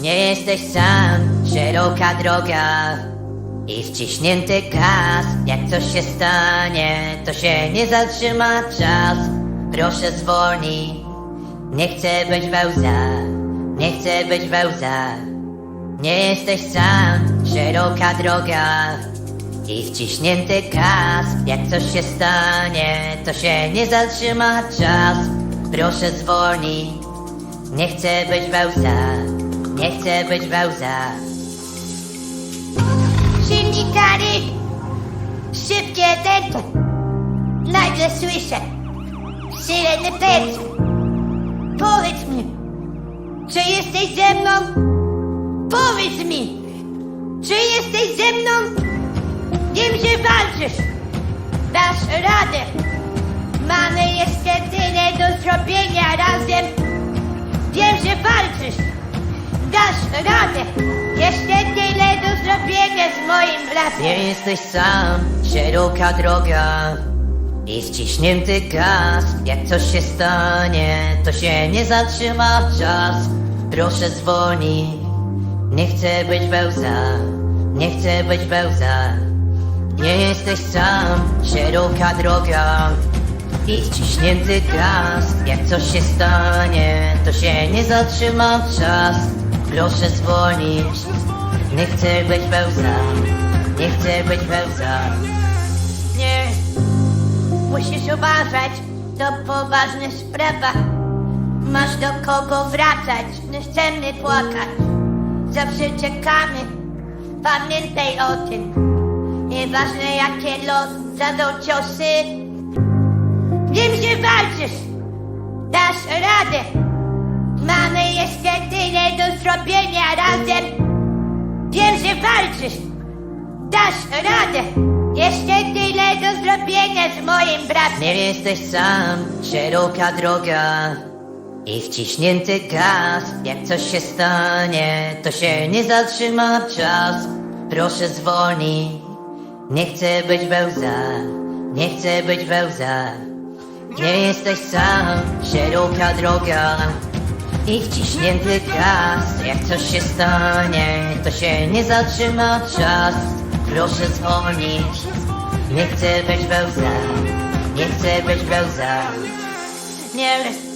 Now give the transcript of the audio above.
Nie jesteś sam, szeroka droga i wciśnięty gaz. Jak coś się stanie, to się nie zatrzyma czas. Proszę zwolnij, nie chcę być wełza, nie chcę być wełza. Nie jesteś sam, szeroka droga i wciśnięty gaz. Jak coś się stanie, to się nie zatrzyma czas. Proszę zwolnij, nie chcę być wełza, nie chcę być wełza. Silnikary! Szybkie tempo! Nagle słyszę syreny plecy. Powiedz mi, czy jesteś ze mną? Powiedz mi, czy jesteś ze mną? Wiem, że walczysz. Dasz radę. Mamy jeszcze tyle do zrobienia razem. Wiem, że walczysz. Radę. Jeszcze tyle do zrobienia z moim bratem. Nie jesteś sam, szeroka droga i wciśnięty gaz. Jak coś się stanie, to się nie zatrzyma czas. Proszę zwolnij, nie chcę być wełza, nie chcę być wełza. Nie jesteś sam, szeroka droga i wciśnięty gaz. Jak coś się stanie, to się nie zatrzyma czas. Proszę zwolnić, nie chcę być wełza, nie chcę być wełza. Nie. Musisz uważać, to poważna sprawa. Masz do kogo wracać, nie chcemy płakać. Zawsze czekamy, pamiętaj o tym. Nieważne jakie los zadał ciosy. Wiem, że walczysz, dasz radę. Zrobienia razem. Wiem, walczysz, dasz radę. Jeszcze tyle do zrobienia z moim bratem. Nie jesteś sam, szeroka droga i wciśnięty gaz. Jak coś się stanie, to się nie zatrzyma czas. Proszę zwolnij, nie chcę być wełza, nie chcę być wełza. Nie jesteś sam, szeroka droga i wciśnięty gaz. Jak coś się stanie, to się nie zatrzyma czas. Proszę zwolnić, nie chcę być wełza, nie chcę być wełza. Nie,